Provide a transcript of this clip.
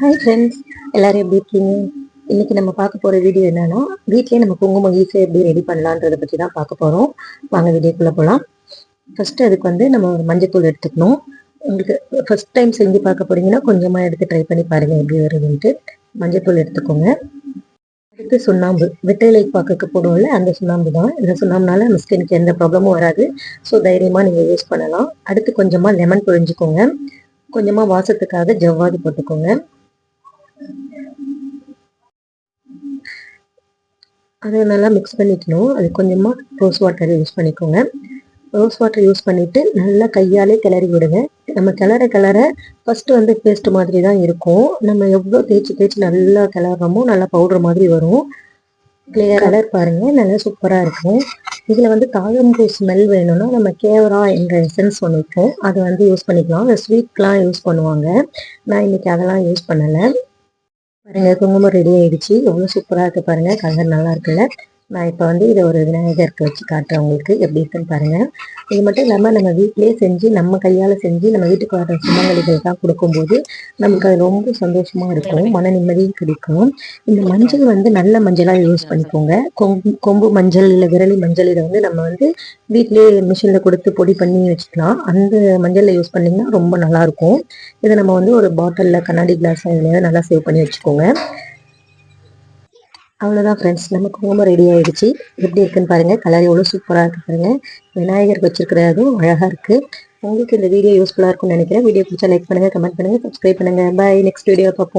Hi friends எல்லோரும் எப்படி இருக்கீங்க? இன்னைக்கு நம்ம பார்க்க போகிற வீடியோ என்னென்னா வீட்டிலே நம்ம குங்குமம் ஈஸியாக எப்படி ரெடி பண்ணலான்றத பற்றி தான் பார்க்க போகிறோம் வாங்க வீடியோக்குள்ளே போகலாம் ஃபஸ்ட்டு அதுக்கு வந்து நம்ம ஒரு மஞ்சத்தூள் எடுத்துக்கணும். உங்களுக்கு ஃபர்ஸ்ட் டைம் செஞ்சு பார்க்க போகிறீங்கன்னா கொஞ்சமாக எடுத்து ட்ரை பண்ணி பாருங்கள் எப்படி வருதுன்ட்டு. மஞ்சத்தூள் எடுத்துக்கோங்க. அடுத்து சுண்ணாம்பு. வெற்றிலை பாக்குக்கு போடுவோம்ல அந்த சுண்ணாம்பு தான். இந்த சுண்ணாம்புனால நம்ம ஸ்கின்க்கு எந்த ப்ராப்ளமும் வராது. ஸோ தைரியமாக நீங்கள் யூஸ் பண்ணலாம். அடுத்து கொஞ்சமாக லெமன் புழிஞ்சிக்கோங்க. கொஞ்சமாக வாசத்துக்காக ஜவ்வாது போட்டுக்கோங்க. அதை நல்லா மிக்ஸ் பண்ணிக்கணும். அது கொஞ்சமா ரோஸ் வாட்டர் யூஸ் பண்ணிக்கோங்க. ரோஸ் வாட்டர் யூஸ் பண்ணிட்டு நல்லா கையாலே கிளறி விடுங்க. நம்ம கிளற கிளற ஃபர்ஸ்ட் வந்து பேஸ்ட் மாதிரி தான் இருக்கும். நம்ம எவ்வளோ தேய்ச்சி தேய்ச்சி நல்லா கிளறமோ நல்லா பவுடர் மாதிரி வரும். கிளியர் கலர் பாருங்க. நல்லா சூப்பராக இருக்கும். இதில் வந்து தாழம்பூ ஸ்மெல் வேணும்னா நம்ம கேவரா என்ற எசன்ஸ் ஒன்று இருக்கும். அதை வந்து யூஸ் பண்ணிக்கலாம். ஸ்வீட்லாம் யூஸ் பண்ணுவாங்க. நான் இன்னைக்கு அதெல்லாம் யூஸ் பண்ணலை. பாருங்க குங்குமம் ரெடி ஆகிடுச்சி எவ்வளோ சூப்பராக இருக்குது பாருங்கள் கலர் நல்லா இருக்குல்ல. நான் இப்போ வந்து இதை ஒரு விநாயகருக்கு வச்சு காட்டுறேன் உங்களுக்கு. எப்படி இருக்குன்னு பாருங்க. இது மட்டும் இல்லாமல் நம்ம வீட்டிலே செஞ்சு நம்ம கையால் செஞ்சு நம்ம வீட்டுக்கு வர சுமங்கலிகள் தான் கொடுக்கும்போது நமக்கு அது ரொம்ப சந்தோஷமாக இருக்கும். மன நிம்மதியும் கிடைக்கும். இந்த மஞ்சள் வந்து நல்ல மஞ்சளாக யூஸ் பண்ணிக்கோங்க. கொம்பு கொம்பு மஞ்சள் இல்லை விரலி மஞ்சள் இதை வந்து நம்ம வந்து வீட்டிலேயே மிஷினில் கொடுத்து பொடி பண்ணி வச்சுக்கலாம். அந்த மஞ்சளில் யூஸ் பண்ணிங்கன்னா ரொம்ப நல்லா இருக்கும். இதை நம்ம வந்து ஒரு பாட்டிலில் கண்ணாடி கிளாஸ் இதுலேயே நல்லா சேவ் பண்ணி வச்சுக்கோங்க. அவ்வளோதான் ஃப்ரெண்ட்ஸ் நம்ம குங்குமம் ரெடி ஆயிடுச்சு. எப்படி இருக்குன்னு பாருங்க. கலர் எவ்வளோ சூப்பராக இருக்கு பாருங்க. விநாயகருக்கு வச்சிருக்கிற அதுவும் அழகாக இருக்கு. உங்களுக்கு இந்த வீடியோ யூஸ்ஃபுல்லாக இருக்கும்னு நினைக்கிறேன். வீடியோ பிடிச்சா லைக் பண்ணுங்க கமெண்ட் பண்ணுங்க சப்ஸ்கிரைப் பண்ணுங்க. பை நெக்ஸ்ட் வீடியோ பார்ப்போம்.